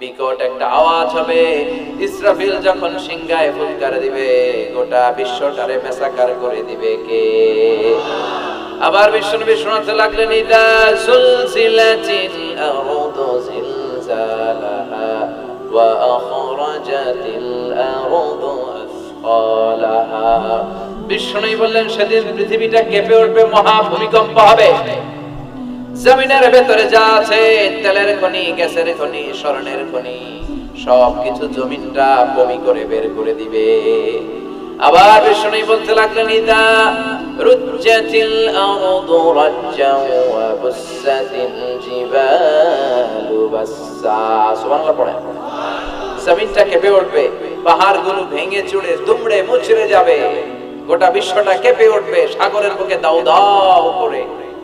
বিকট একটা আওয়াজ হবে। ইসরাফিল যখন সিংহায় দিবে, গোটা বিশ্বটারে মেসাকার করে দিবে কে? আবার শোনাতে লাগলেন আরদু জিলজালাহা ওয়া আখরাজাতিল আরদু বিশ্বনবী বললেন, সেদিন পৃথিবীটা কেঁপে উঠবে মহা ভূমিকম্প হবে। জমিনের ভেতরে যা আছে, তেলের খনি, গ্যাসের খনি, স্বর্ণের খনি, সবকিছু জমিনটা বমি করে বের করে দিবে। আবার বিষ্ণু বলতে লাগলেন জমিনটা কেঁপে উঠবে ভেঙে চুড়ে, দুমড়ে মুচড়ে যাবে। গোটা বিশ্বটা কেঁপে উঠবে, সাগরের বুকে দাও দাও করে।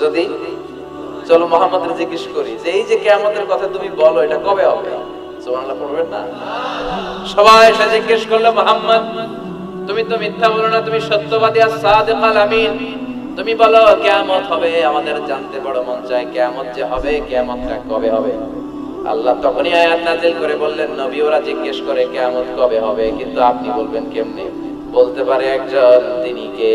যদি, চলো মোহাম্মদের জিজ্ঞেস করি যে, এই যে কেয়ামতের কথা তুমি বলো, এটা কবে হবে? না? সবাই জিজ্ঞেস মোহাম্মদ, তুমি তো মিথ্যা না, তুমি সত্যবাদী, আর আমিন। তুমি বলো, কেয়ামত হবে, আমাদের জানতে মন চায় যে হবে কবে হবে? আল্লাহ তখনই করে বললেন ওরা জিজ্ঞেস করে কবে হবে? কিন্তু আপনি বলবেন, কেমনে? বলতে পারে একজন, তিনি কে?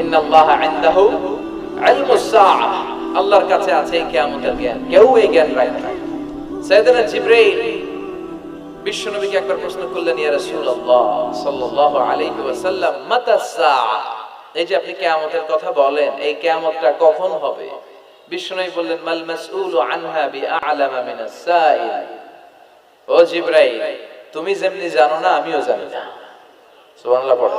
ইন্নাল্লাহা ইনদাহু ইলমুস সাআহ। আল্লাহর কাছে আছে কিয়ামতের জ্ঞান। কেউ এই জ্ঞান রাখে না সাইয়েদনা বিশ্বনবীকে একবার প্রশ্ন করলেন, ইয়া রাসূলুল্লাহ সাল্লাল্লাহু আলাইহি ওয়াসাল্লাম, মাতা সাআহ? এই যে আপনি কিয়ামতের কথা বলেন, এই কিয়ামতটা কখন হবে? বিশ্বনবী বললেন, মাল মাসউলু আনহা বিআলামা মিনাস সাইল। ও জিবরাইল, তুমি যেমনি জানো না, আমিও জানি না। সুবহানাল্লাহ, পড়ো।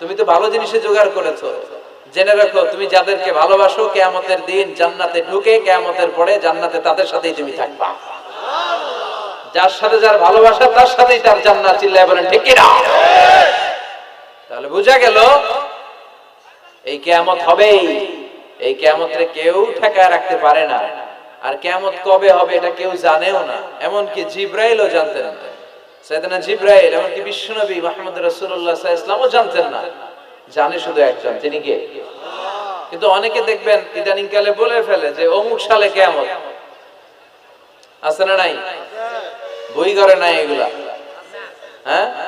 তুমি তো ভালো জিনিসে জোগাড় করেছ। জেনে রাখো, তুমি যাদেরকে ভালোবাসো, কেয়ামতের দিন জান্নাতে ঢুকে, কেয়ামতের পরে জান্নাতে তাদের সাথেই তুমি থাকবা। যার সাথে যার ভালোবাসা, তার সাথেই তার জান্নাত চিল্লায় বলেন, ঠিক কি না? তাহলে বোঝা গেল, এই কেয়ামত হবেই। এই কেয়ামতরে কেউ ঠেকায় রাখতে পারে না। আর কেয়ামত কবে হবে এটা কেউ জানেও না। এমনকি জিব্রাইলও জানতেন না। সাইয়েদনা জিব্রাইল এমনকি বিশ্বনবী জানতেন না। জানে শুধু একজন, তিনি কে? কিন্তু অনেকে দেখবেন ইদানিং কালে বলে ফেলে যে অমুক সালে কেয়ামত। আছে না নাই? বই করে নাই এগুলা। হ্যাঁ?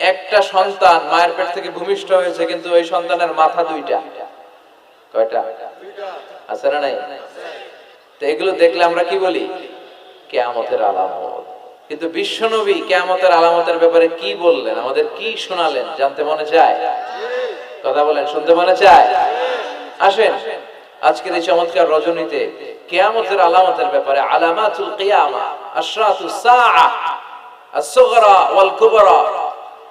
একটা সন্তান মায়ের পেট থেকে ভূমিষ্ঠ হয়েছে, কিন্তু ওই সন্তানের মাথা দুইটা। কয়টা? আছে না নাই? তো এগুলো দেখলে আমরা কি বলি? কেয়ামতের আলামত। কিন্তু বিশ্বনবী কেয়ামতের আলামতের ব্যাপারে কি বললেন? আমাদের কি শোনালেন? জানতে মনে চায়? কথা বলেন, শুনতে মনে চায়? আসেন, আজকের এই চমৎকার রজনীতে কেয়ামতের আলামতের ব্যাপারে আলামাতুল কিয়ামা, আশরাতুস সাআ আস-সুগরা ওয়াল কুবরা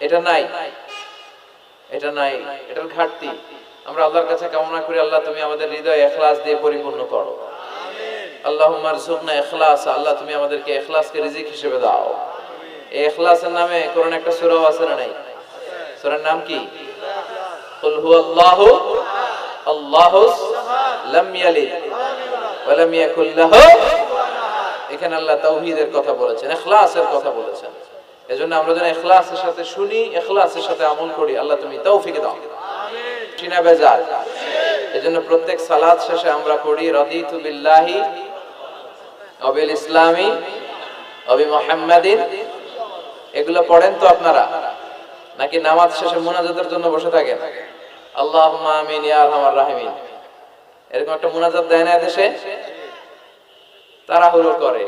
এটা নাই। এটা নাই। এটার ঘাটতি। আমরা আল্লাহর কাছে কামনা করি, আল্লাহ তুমি আমাদের হৃদয় এখলাস দিয়ে পরিপূর্ণ করো। আল্লাহ এখলাস, আল্লাহ তুমি আমাদেরকে এখলাসকে রিজিক হিসেবে দাও। এই এখলাসের নামে একটা সূরাও আছে না নাই? সূরার নাম কি? এখানে আল্লাহ তাওহীদের কথা বলেছেন ইখলাসের কথা বলেছেন। এজন্য আমরা যেন ইখলাসের সাথে শুনি ইখলাসের সাথে আমল করি। আল্লাহ তুমি তৌফিক দাও। সিনা বেজার। এজন্য প্রত্যেক সালাত শেষে আমরা পড়ি রাদিতু বিল্লাহি অবিল ইসলামি অবি মুহাম্মাদিন। এগুলো পড়েন তো আপনারা? নাকি নামাজ শেষে মুনাজাতের জন্য বসে থাকেন? আল্লাহ আমিন ইয়া আরহামার রাহিমিন। এরকম একটা মুনাজাত দেয় না দেশে তাড়াহুড়ো করে।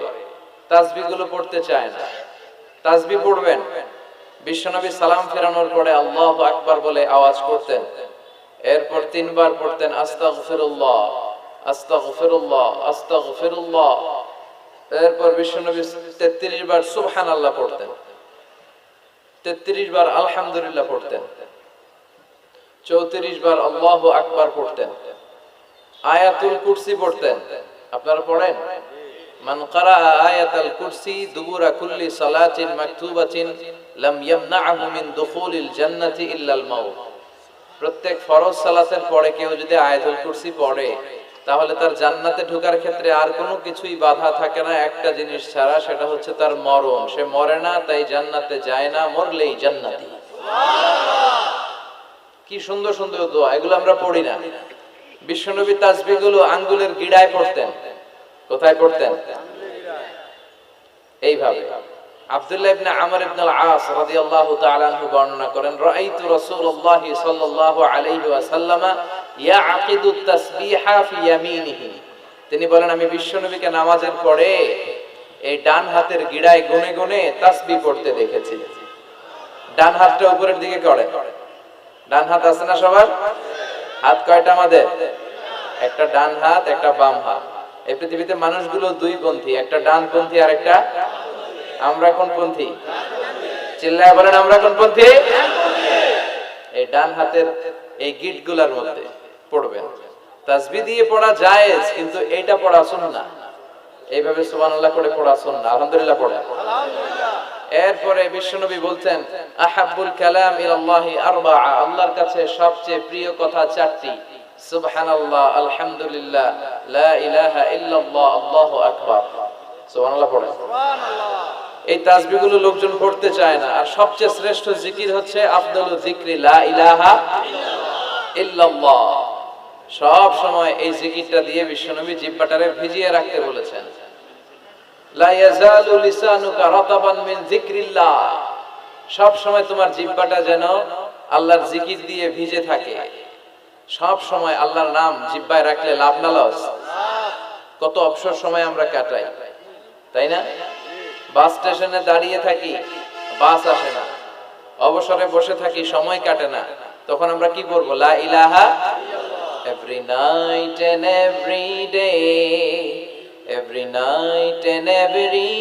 তাসবিহগুলো পড়তে চায় না। তাসবিহ পড়বেন। বিশ্বনবী সালাম ফেরানোর পরে আল্লাহ আকবার বলে আওয়াজ করতেন। এরপর তিনবার পড়তেন, আস্তাগফিরুল্লাহ আস্তাগফিরুল্লাহ আস্তাগফিরুল্লাহ। এরপর বিশ্বনবী 33 বার সুবহানাল্লাহ পড়তেন। 33 বার আলহামদুলিল্লাহ পড়তেন। চৌত্রিশ বার আল্লাহ আকবার পড়তেন। আয়াতুল কুরসি পড়তেন। আপনারা পড়েন? মান কারা প্রত্যেক ফরজ সালাতের পরে কেউ যদি আয়াতুল কুরসি পড়ে, তাহলে তার জান্নাতে ঢোকার ক্ষেত্রে আর কোনো কিছুই বাধা থাকে না। একটা জিনিস ছাড়া সেটা হচ্ছে তার মরণ। সে মরে না, তাই জান্নাতে যায় না, মরলেই জান্নাতি। কি সুন্দর সুন্দর দোয়া, এগুলো আমরা পড়ি না। বিশ্বনবী তাসবিগুলো আঙ্গুলের গিড়ায় পড়তেন। কোথায় পড়তেন? এইভাবে। আব্দুল্লাহ ইবনে আমর ইবনে আল-আস রাদিয়াল্লাহু তাআলা আনহু বর্ণনা করেন, রাআইতু সাল্লাল্লাহু আলাইহি ওয়াসাল্লাম ইয়াকিদু তাসবিহা ফি ইয়ামিনিহি। তিনি বলেন, আমি বিশ্বনবীকে নামাজের পরে এই ডান হাতের গিড়ায় গুনে গুনে পড়তে দেখেছি। ডান হাতটা উপরের দিকে করে। ডান হাত আছে না সবার? হাত কয়টা আমাদের? একটা ডান হাত, একটা বাম হাত। এই পৃথিবীতে মানুষগুলো দুই পন্থী, একটা ডান পন্থী আর একটা আমরা কোন পন্থী? চিল্লায় বলেন, আমরা কোন পন্থী? এই ডান হাতের এই গিটগুলার মধ্যে পড়বেন। দিয়ে পড়া জায়েজ, কিন্তু পড়া সুন্নাহ। এইভাবে সুবহানাল্লাহ করে পড়া সুন্নাহ। আলহামদুলিল্লাহ পড়া এরপরে বিশ্বনবী বলতেন আহাব্বুল কালাম আরবাআ। আল্লাহর কাছে সবচেয়ে প্রিয় কথা চারটি। সুবহানাল্লাহ আলহামদুলিল্লাহ লা ইলাহা ইল্লাল্লাহ আল্লাহু আকবার। সুবহানাল্লাহ পড়ে। এই তাসবিহগুলো লোকজন পড়তে চায় না। আর সবচেয়ে শ্রেষ্ঠ জিকির হচ্ছে আফদলু যিকরি লা ইলাহা ইল্লাল্লাহ। সব সময় এই জিকিরটা দিয়ে বিশ্বনবী জিহ্বাটারে ভিজিয়ে রাখতে বলেছেন। লা ইয়াজালু লিসানুকা রাতাবান মিন যিকরিল্লাহ। সব সময় তোমার জিহ্বাটা যেন আল্লাহর জিকির দিয়ে ভিজে থাকে। সব সময় আল্লাহর নাম জিহ্বায় রাখলে লাভ না লস? কত অবসর সময় আমরা কাটাই, তাই না? বাস স্টেশনে দাঁড়িয়ে থাকি, বাস আসে না। অবসরে বসে থাকি, সময় কাটে না। তখন আমরা কি করব? লা ইলাহা every night and every day every night and every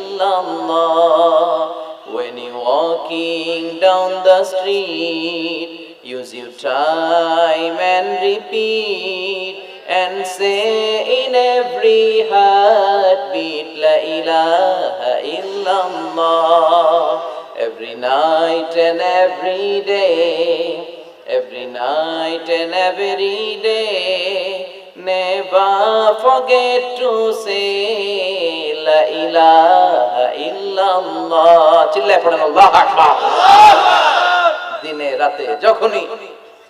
when you're walking down the street use your time and repeat and say in every heartbeat la ilaha illallah every night and every day, every night and every day. Never forget to say দিনে, রাতে, যখনই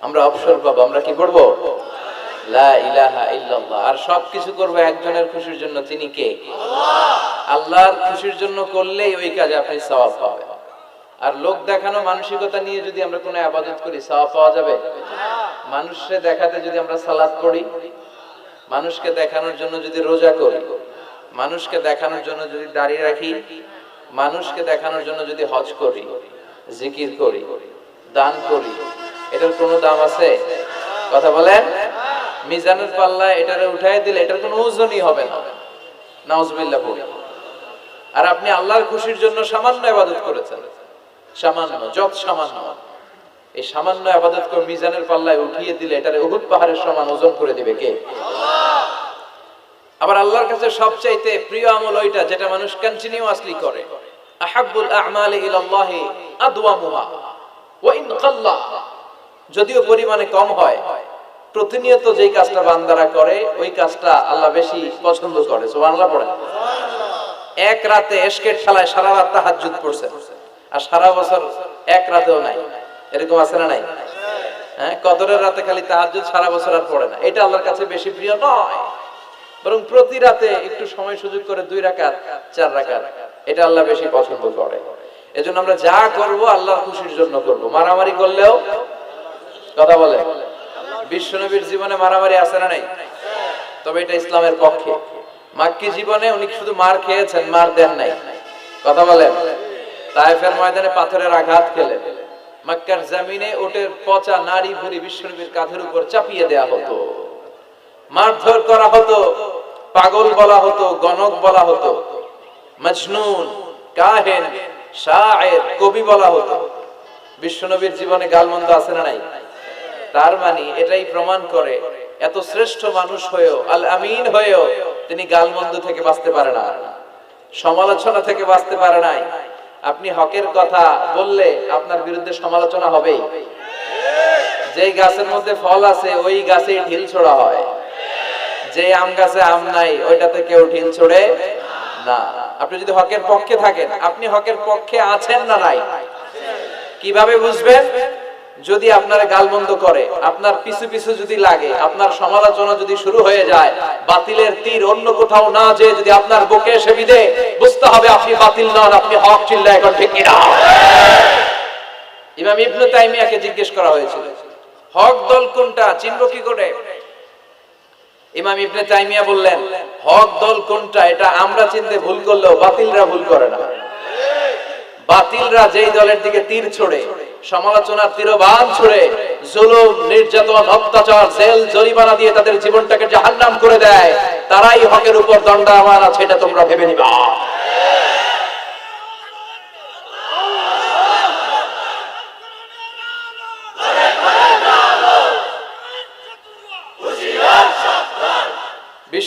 আমরা অবসর পাবো, আমরা কি করব? আর সব কিছু করব একজনের খুশির জন্য, তিনি কে? আল্লাহর খুশির জন্য করলেই ওই কাজে আপনি সওয়াব পাবেন। আর লোক দেখানো মানসিকতা নিয়ে যদি আমরা কোনো আবাদত করি, সওয়াব পাওয়া যাবে? মানুষকে দেখাতে যদি আমরা সালাত করি মানুষকে দেখানোর জন্য যদি রোজা করি মানুষকে দেখানোর জন্য যদি দাঁড়িয়ে রাখি, মানুষকে দেখানোর জন্য যদি হজ করি, জিকির করি, দান করি, এটার কোনো দাম আছে? কথা বলেন? মিজানের পাল্লা এটারে উঠাই দিলে এটার কোনো ওজনই হবে না। নাউজবিল্লাহ। পড়ি আর আপনি আল্লাহর খুশির জন্য সামান্য আবাদত করেছেন। সামান্য, যত সামান্য। এই সামান্য আবাদত করে মিজানের পাল্লায় উঠিয়ে দিলে এটারে উহুদ পাহাড়ের সমান ওজন করে দিবে কে? আবার আল্লাহর কাছে সবচাইতে প্রিয় আমল ওইটা যেটা মানুষ কন্টিনিউয়াসলি করে। আহাব্বুল আ'মালি ইলাল্লাহি আদওয়ামুহা, ওয়া ইন কাল্লা। যদিও পরিমাণে কম হয়, প্রতিনিয়ত যেই কাজটা বান্দারা করে, ওই কাজটা আল্লাহ বেশি পছন্দ করে। সুবহানাল্লাহ পড়ে এক রাতে এশকের খেলায় সারা রাত তাহাজ্জুদ পড়ছে। আর সারা বছর এক রাতেও নাই। এরকম আছে না নাই? হ্যাঁ কদরের রাতে খালি তাহাজ্জুদ সারা বছর আর পড়ে না। এটা আল্লাহর কাছে বেশি প্রিয় নয়। বরং প্রতি রাতে একটু সময় সুযোগ করে দুই রাকাত, চার রাকাত। এটা আল্লাহ বেশি পছন্দ করে। এজন্য আমরা যা করব আল্লাহর খুশির জন্য করব। মারামারি করলেও কথা বলে। বিশ্বনবীর জীবনে মারামারি আছে না নাই? তবে এটা ইসলামের পক্ষে। মাক্কি জীবনে উনি শুধু মার খেয়েছেন, মার দেন নাই। কথা বলেন তাইফের ময়দানে পাথরের আঘাত খেলেন মক্কার জমিনে ওটের পচা নারী ভুরি বিশ্বনবীর কাঁধের উপর চাপিয়ে দেয়া হতো। মারধর করা হতো, পাগল বলা হতো, গণক বলা হতো, মজনুন, কাহেন, শায়ের, কবি বলা হতো। বিশ্বনবীর জীবনে গালমন্দ আছে না নাই? তার মানে এটাই প্রমাণ করে এত শ্রেষ্ঠ মানুষ হয়েও, আল আমিন হয়েও তিনি গালমন্দ থেকে বাঁচতে পারে না। সমালোচনা থেকে বাঁচতে পারে নাই। আপনি হকের কথা বললে আপনার বিরুদ্ধে সমালোচনা হবেই। যেই গাছের মধ্যে ফল আছে, ওই গাছে ঢিল ছোড়া হয়। যে আম গাছে আম নাই, ওইটাতে কেউ ঢিল ছোড়ে না। আপনি যদি হকের পক্ষে থাকেন, আপনি হকের পক্ষে আছেন না নাই? কীভাবে বুঝবেন? যদি আপনার গালবন্ধ করে, আপনার পিছু পিছু যদি লাগে, আপনার সমালোচনা যদি শুরু হয়ে যায়, বাতিলের তীর অন্য কোথাও না যে যদি আপনার বুকে এসে বিদে বুঝতে হবে আপনি বাতিল নন, আপনি হক চিল্লা এখন ঠিক কিনা। ইমাম ইবনু তাইমিয়াকে জিজ্ঞেস করা হয়েছিল, হক দল কোনটা? চিনব কি করে? ইমাম ইবনে তাইমিয়া বললেন, হক দল কোনটা? এটা আমরা চিনতে ভুল করলেও বাতিলরা ভুল করে না। বাতিলরা যেই দলের দিকে তীর ছোড়ে, সমালোচনার তীরবান ছুড়ে, জুলুম, নির্যাতন, অত্যাচার, জেল, জরিমানা দিয়ে তাদের জীবনটাকে জাহান্নাম করে দেয়, তারাই হকের উপর দণ্ডায়মান আছে, এটা তোমরা ভেবে নিবা।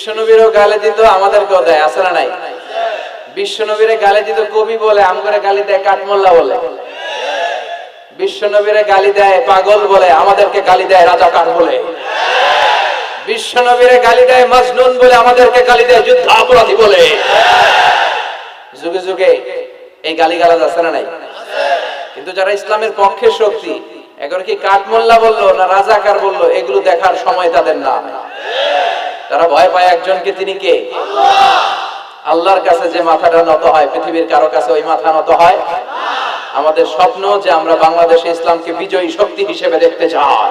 বিশ্বনবীরও গালে দিত, আমাদেরকেও দেয়, আছে না নাই? বিশ্বনবীরে গালি দিত কবি বলে, আমগরে গালি দেয় কাঠমোল্লা বলে। বিশ্বনবীরে গালি দেয় পাগল বলে, আমাদেরকে গালি দেয় রাজা কাঠ বলে। বিশ্বনবীরে গালি দেয় মজনুন বলে, আমাদেরকে গালি দেয় যুদ্ধ অপরাধী বলে। যুগে যুগে এই গালি গালাজ আছে না নাই? কিন্তু যারা ইসলামের পক্ষে শক্তি এখন কি কাঠমোল্লা বলল না রাজাকার বলল? এগুলো দেখার সময় তাদের না। তারা ভয় পায় একজনকে তিনি কে? আল্লাহর কাছে যে মাথাটা নত হয়, পৃথিবীর কারও কাছে ওই মাথা নত হয়? আমাদের স্বপ্ন যে আমরা বাংলাদেশে ইসলামকে বিজয়ী শক্তি হিসেবে দেখতে চাই।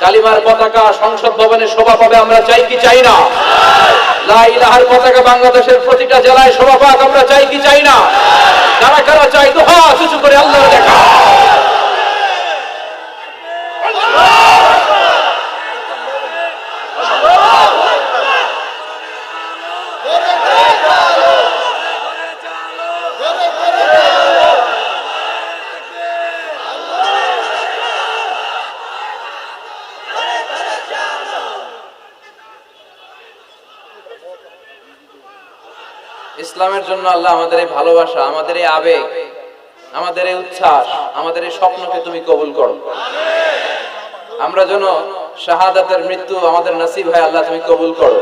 কালিমার পতাকা সংসদ ভবনে শোভা পাবে, আমরা চাই কি চাই না? লা ইলাহার পতাকা বাংলাদেশের প্রতিটা জেলায় শোভা পাক, আমরা চাই কি চাই না? কারা কারা চাই তো হা কিছু করে আল্লাহর দেখা। ইসলামের জন্য আল্লাহ আমাদের এই ভালোবাসা, আমাদের এই আবেগ, আমাদের এই উচ্ছ্বাস, আমাদের এই স্বপ্নকে তুমি কবুল করো। আমরা যেন শাহাদাতের মৃত্যু আমাদের নসিব হয়, আল্লাহ তুমি কবুল করো।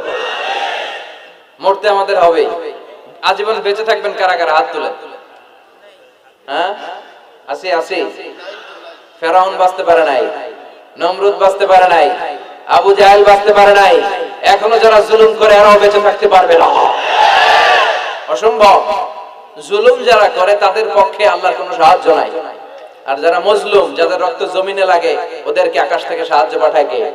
মরতে আমাদের হবেই আজীবন বেঁচে থাকবেন কারা কারা হাত তুলে। হ্যাঁ? আসি আসি। ফেরাউন বাঁচতে পারে নাই, নমরুদ বাঁচতে পারে নাই, আবু জাহেল বাঁচতে পারে নাই। এখনও যারা জুলুম করে, এরাও বেঁচে থাকতে পারবে না। অসম্ভব। জুলুম যারা করে, তাদের পক্ষে আল্লাহর কোনো সাহায্য নাই। আর যারা মজলুম, যাদের রক্ত জমিনে লাগে, ওদেরকে আকাশ থেকে সাহায্য পাঠায় কে?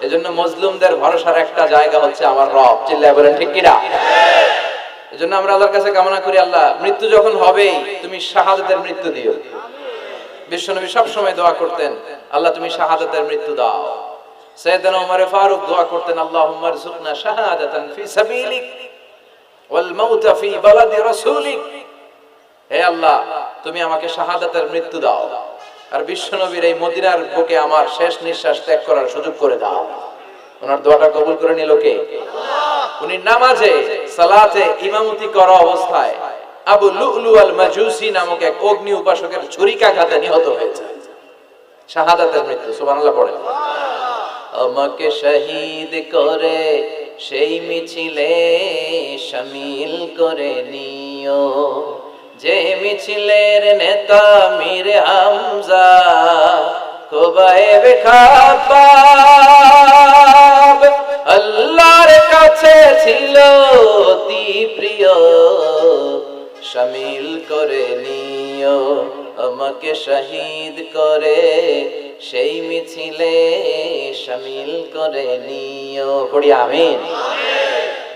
এজন্য মজলুমদের ভরসার একটা জায়গা হচ্ছে আমার রব। চিল্লায় বলেন, ঠিক কিনা? এজন্য আমরা আল্লাহর কাছে কামনা করি, আল্লাহ, মৃত্যু যখন হবেই, তুমি শাহাদাতের মৃত্যু দিও। বিশ্বনবী সব সময় দোয়া করতেন, আল্লাহ, তুমি শাহাদাতের মৃত্যু দাও। সৈয়দনা ওমর ফারুক দোয়া করতেন, আল্লাহুম্মা রযুকনা শাহাদাতান ফি সাবিলিক। তুমি আমাকে শাহাদাতের মৃত্যু দাও আর বিশ্বনবীর এই মদিনার বুকে আমার শেষ নিঃশ্বাস ত্যাগ করার সুযোগ করে দাও। ওনার দোয়াটা কবুল করে নিল কে? উনি নামাজে, সালাতে ইমামতি করা অবস্থায় আল মাজুসি নামক অগ্নি উপাসকের ছুরিকাঘাতে নিহত হয়েছে। শাহাদাতের মৃত্যু, সুবহানাল্লাহ আমাকে শহীদ করে সেই মিছিলে শামিল করে নিও। যে মিছিলের নেতা মীর হামজা খুবাইব খাবাব আল্লাহর কাছে ছিল অতি প্রিয়। শামিল করে নিও, আমাকে শহীদ করে সেই মিছিলে শামিল করে নিও। পড়ি আমিন।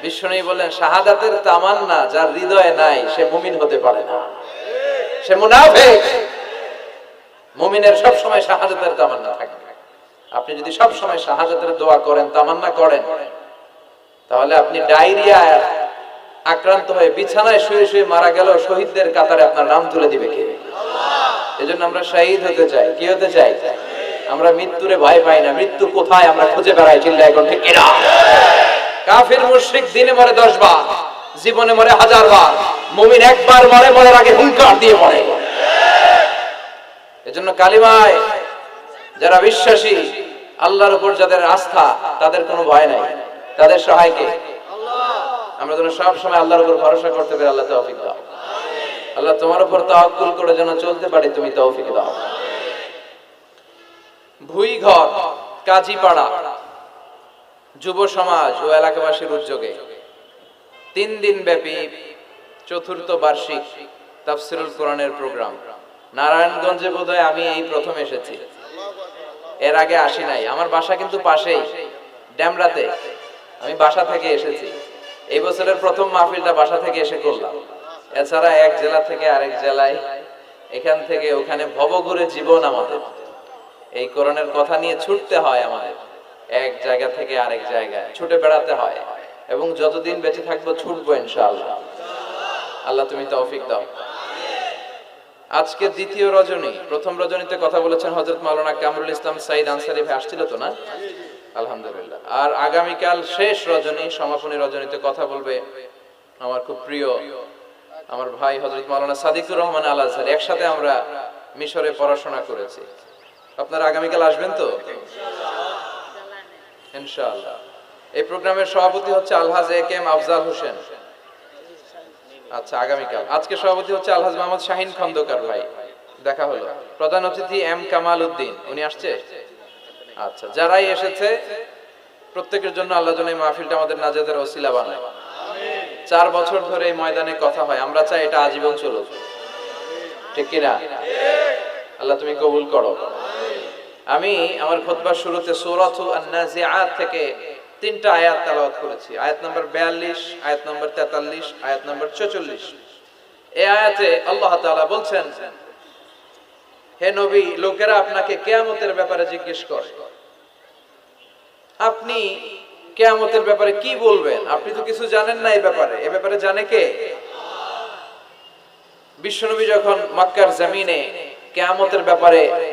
বিষ্ণু বললেন, শাহাদাতের তামান্না যার হৃদয়ে নাই, সে মুমিন হতে পারে না। সে মুনাফিক। মুমিনের সব সময় শাহাদাতের তামান্না থাকে। আপনি যদি সব সময় শাহাদাতের দোয়া করেন, তামান্না করেন, তাহলে আপনি ডায়রিয়া আক্রান্ত হয়ে বিছানায় শুয়ে শুয়ে মারা গেল শহীদদের কাতারে আপনার নাম তুলে দিবে কে? এজন্য আমরা শহীদ হতে চাই, কি হতে চাই? আমরা মৃত্যুরে ভয় পাই না। মৃত্যু কোথায়? আমরা খুঁজে বেড়াই চিল্লা এখন ঠিক কিনা? কাফির, মুশরিক দিনে মরে দশ বার, জীবনে মরে হাজার বার, মুমিন একবার মরে, মরার আগে হুঙ্কার দিয়ে মরে। এজন্য কালিমায় যারা বিশ্বাসী, আল্লাহর উপর যাদের আস্থা, তাদের কোনো ভয় নাই। তাদের সহায়কে আমরা যেন সব সময় আল্লাহর উপর ভরসা করতে পারি, আল্লাহ তৌফিক দাও। আল্লাহ তোমার উপর তাওয়াক্কুল করে যেন চলতে পারি, তুমি তৌফিক দাও। ভুই ঘর কাজীপাড়া, যুব সমাজ ও এলাকাবাসীর উদ্যোগে। তিন দিন ব্যাপী চতুর্থ বার্ষিক তাফসিরুল কোরআনের প্রোগ্রাম। নারায়ণগঞ্জে বোধহয় আমি এই প্রথম এসেছি। এর আগে আসি নাই। আমার বাসা কিন্তু পাশেই, ড্যামরাতে। আমি বাসা থেকে এসেছি। এই বছরের প্রথম মাহফিলটা বাসা থেকে এসে করলাম। এছাড়া এক জেলা থেকে আরেক জেলায়, এখান থেকে ওখানে ভবঘুরে জীবন আমাদের। এই কোরআনের কথা নিয়ে ছুটতে হয় আমাদের। এক জায়গা থেকে আরেক জায়গায় ছুটে বেড়াতে হয়। এবং যতদিন বেঁচে থাকব ছুটবো ইনশাআল্লাহ। আল্লাহ তুমি তৌফিক দাও। আজকে দ্বিতীয় রজনী। প্রথম রজনীতে কথা বলেছেন হজরত মাওলানা কামরুল ইসলাম সাইদ আনসারি ভাই, আসছিল তো না? আলহামদুলিল্লাহ। আর আগামীকাল শেষ রজনী, সমাপনী রজনীতে কথা বলবে আমার খুব প্রিয় আমার ভাই হজরত মাওলানা সাদিকুর রহমান আল আজহার একসাথে আমরা মিশরে পড়াশোনা করেছি। আপনারা আগামীকাল আসবেন তো? এই প্রোগ্রামের সভাপতি হচ্ছে আলহাজ A K M Afzal Hossain. আচ্ছা আগামীকাল। আজকে সভাপতি হচ্ছে আলহাজ মোহাম্মদ শাহিন খন্দকার ভাই। দেখা হলো। প্রধান অতিথি এম কামাল উদ্দিন। উনি আসছে? আচ্ছা যারাই এসেছে, প্রত্যেকের জন্য আল্লাহ এই মাহফিলটা আমাদের নাজাদের ওসিলা বানায়। চার বছর ধরে এই ময়দানে কথা হয়। আমরা চাই এটা আজীবন চলুক। ঠিক কিনা? আল্লাহ তুমি কবুল করো। আমি আমার খুতবার শুরুতে সূরাতুল আন-নাজিআত থেকে তিনটা আয়াত তেলাওয়াত করেছি। আয়াত নাম্বার 42 আয়াত নাম্বার 43 আয়াত নাম্বার 44 এই আয়াতে আল্লাহ তাআলা বলছেন, হে নবী, লোকেরা আপনাকে কিয়ামতের ব্যাপারে জিজ্ঞেস করে। আপনি কেয়ামতের ব্যাপারে কি বলবেন? আপনি তো কিছু জানেন না এই ব্যাপারে। এই ব্যাপারে জানে কে? বিশ্বনবী যখন মক্কার জমিনে কেয়ামতের ব্যাপারে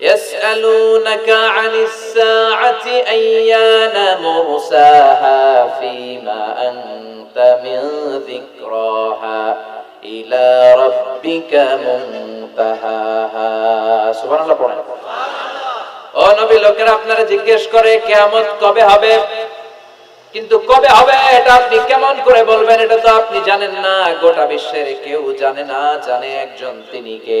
يسألونك عن الساعة أيان مرساها فيما أنت من ذكراها إلى ربك منتهاها سبحان الله পড়েন ও নবী লোকেরা আপনারা জিজ্ঞেস করে কিয়ামত কবে হবে কিন্তু কবে হবে এটা আপনি কেমন করে বলবেন এটা তো আপনি জানেন না গোটা বিশ্বের কেউ জানে না জানে একজন তিনি কে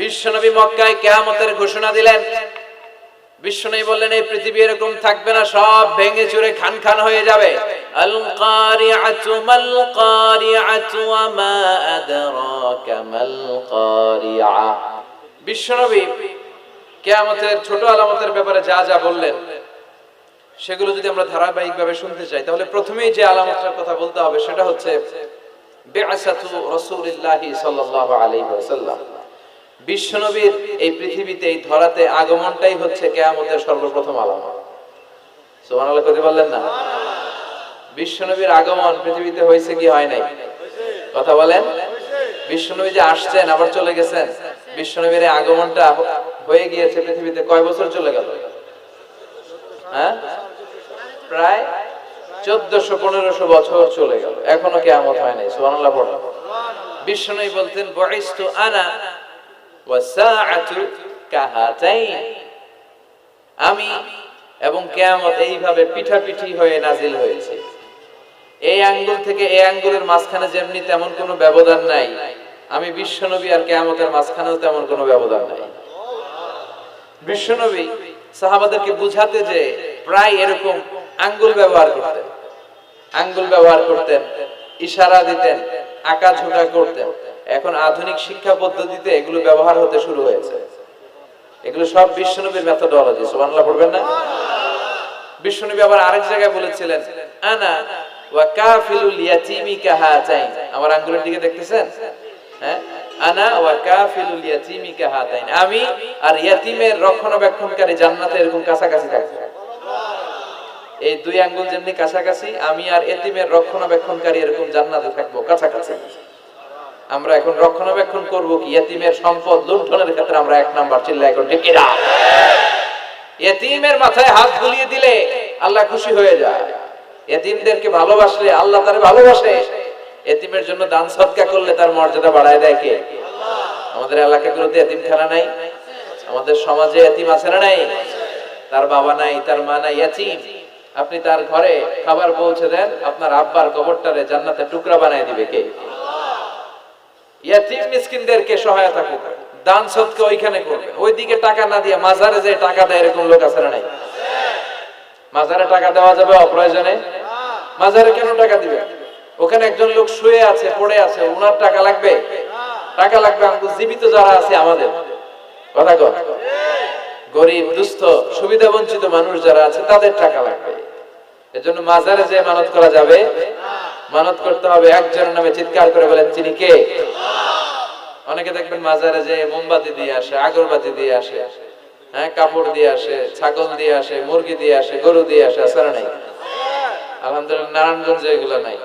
বিশ্বনবী মক্কায় কেয়ামতের ঘোষণা দিলেন। বিশ্বনবী বললেন, এই পৃথিবী এরকম থাকবে না, সব ভেঙে চুরে খান খান হয়ে যাবে। বিশ্বনবী কেয়ামতের ছোট আলামতের ব্যাপারে যা যা বললেন, সেগুলো যদি আমরা ধারাবাহিকভাবে শুনতে চাই, তাহলে প্রথমেই যে আলামতের কথা বলতে হবে, সেটা হচ্ছে, বিআসাতু রাসূলিল্লাহি সাল্লাল্লাহু আলাইহি ওয়াসাল্লাম। বিশ্বনবীর এই পৃথিবীতে এই ধরাতে আগমনটাই হচ্ছে কেয়ামতের সর্বপ্রথম আলামত। বললেন না? বিশ্বনবীর আগমন পৃথিবীতে হয়েছে কি হয় নাই? কথা বলেন? বিশ্বনবী যে আসছেন, আবার চলে গেছেন? বিশ্বনবীর আগমনটা হয়ে গিয়েছে পৃথিবীতে কয় বছর চলে গেল? হ্যাঁ? প্রায় চোদ্দশো পনেরোশো বছর চলে গেল। এখনও কেমন হয় নাই। পড়ো। বিশ্বনবী বলতেন বয়স্তু আনা ওয়াসাআতু কাহাতাইন আমি এবং কেয়ামত এইভাবে পিঠাপিঠি হয়ে নাজিল হয়েছে। এই আঙ্গুল থেকে এই আঙ্গুলের মাঝখানে যেমনি তেমন কোনো ব্যবধান নাই। আমি বিশ্বনবী আর কেয়ামতের মাঝখানেও তেমন কোনো ব্যবধান নাই। বিশ্বনবী সাহাবাদেরকে বুঝাতে যে প্রায় এরকম আঙ্গুল ব্যবহার করতেন। আঙ্গুল ব্যবহার করতেন, ইশারা দিতেন, আঁকা ঝোঁকা করতেন। এখন আধুনিক শিক্ষা পদ্ধতিতে এগুলো ব্যবহার হতে শুরু হয়েছে। এগুলো সব বিশ্বনবীর মেথোডোলজি সুবহানাল্লাহ পড়বেন না? বিশ্বনবী আবার আরেক জায়গায় বলেছিলেন, আনা ওয়া কাফিলুল ইয়াতীমি কাহাতাইন। আমার আঙ্গুলের দিকে দেখতেছেন? হ্যাঁ? আনা ওয়া কাফিলুল ইয়াতীমি কাহাতাইন। আমি আর ইয়াতীমের রক্ষণাবেক্ষণকারী জান্নাতে এরকম কাছাকাছি থাকব। এই দুই আঙ্গুল যেমনি কাছাকাছি, আমি আর এতিমের রক্ষণাবেক্ষণকারী এরকম জান্নাতে থাকব কাছাকাছি। আমরা এখন রক্ষণাবেক্ষণ করব কি? এতিমের সম্পদ লুণ্ঠনের ক্ষেত্রে আমরা এক নাম্বার চিল্লাই করে ঠিক কিনা? এতিমের মাথায় হাত বুলিয়ে দিলে আল্লাহ খুশি হয়ে যায়। এতিমদেরকে ভালোবাসলে আল্লাহ তারে ভালোবাসে। এতিমের জন্য দান সৎকা করলে তার মর্যাদা বাড়ায় দেয় কে? আমাদের এলাকাগুলোতে এতিম খানা নাই। আমাদের সমাজে এতিম আছে না নাই? তার বাবা নাই, তার মা নাই, এতিম। আপনি তার ঘরে খাবার পৌঁছে দেন, আপনার আব্বার কবরটারে জান্নাতে টুকরা বানায় দিবে কে? ইয়াতিম মিসকিনদেরকে সহায়তা করবে। দান ওইখানে করবে। ওইদিকে টাকা না দিয়ে মাজারে যে টাকা দেয় এরকম লোক আছে নাই? মাজারে টাকা দেওয়া যাবে অপ্রয়োজনে? মাজারে কেন টাকা দিবে? ওখানে একজন লোক শুয়ে আছে, পড়ে আছে, ওনার টাকা লাগবে? টাকা লাগবে, আমাদের জীবিত যারা আছে আমাদের। কথা কর গরিব, দুস্থ, সুবিধা বঞ্চিত মানুষ যারা আছে, তাদের টাকা লাগবে। এজন্য মাজারে যে মানত করা যাবে মানত করতে হবে। একজনের নামে চিৎকার করে বলেন, তিনি কে? অনেকে দেখবেন মাজারে যে মোমবাতি দিয়ে আসে, আগরবাতি দিয়ে আসে হ্যাঁ কাপড় দিয়ে আসে, ছাগল দিয়ে আসে, মুরগি দিয়ে আসে, গরু দিয়ে আসে না নাই? আলহামদুলিল্লাহ, নারায়ণগঞ্জে এগুলো নাই।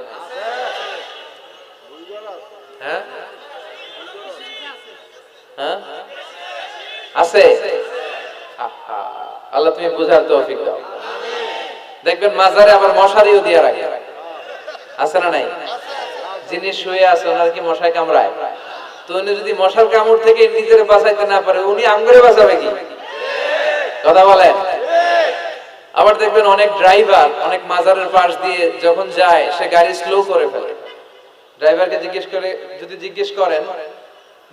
হ্যাঁ? হ্যাঁ? আছে? আল্লাহ তুমি বুঝার দাও। দেখবেন মাজারে আবার মশারিও দিয়ে রাখে। আছে না নাই? যিনি শুয়ে আছে, ওনার কি মশায় কামড়ায়? তো উনি যদি মশার কামড় থেকে নিজের বাঁচাইতে না পারে, উনি আমগরে বাঁচাবে কি? কথা বলেন। আবার দেখবেন অনেক ড্রাইভার অনেক মাজারের পাশ দিয়ে যখন যায়, সে গাড়ি স্লো করে ফেলে। ড্রাইভারকে জিজ্ঞেস করে, যদি জিজ্ঞেস করেন,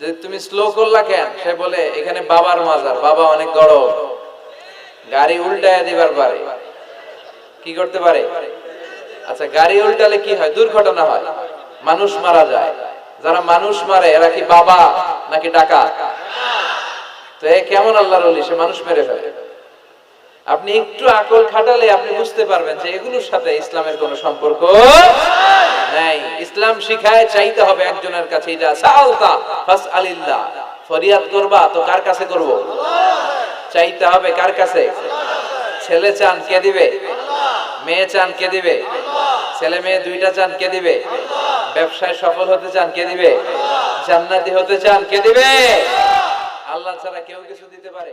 যে তুমি স্লো করলা কেন? সে বলে, এখানে বাবার মাজার, বাবা অনেক গরম। গাড়ি উল্টায় দিবার পারে। কি করতে পারে? আচ্ছা গাড়ি উল্টালে কি হয়? দুর্ঘটনা হয়। মানুষ মারা যায়। যারা মানুষ মারে, এরা কি বাবা নাকি টাকা তো এ কেমন আল্লাহর সে মানুষ মেরে ফেলে। আপনি একটু আকল খাটালে আপনি বুঝতে পারবেন যে এগুলোর সাথে ইসলামের কোনো সম্পর্ক নাই। ইসলাম শিখায়, চাইতে হবে একজনের কাছে ফরিয়াদ করবা, তো কার কাছে করব? চাইতে হবে কার কাছে? ছেলে চান, কে দিবে? মেয়ে চান, কে দিবে? ছেলে মেয়ে দুইটা চান, কে দিবে? ব্যবসায় সফল হতে চান, কে দিবে? জান্নাতি হতে চান, কে দিবে? আল্লাহ ছাড়া কেউ কিছু দিতে পারে।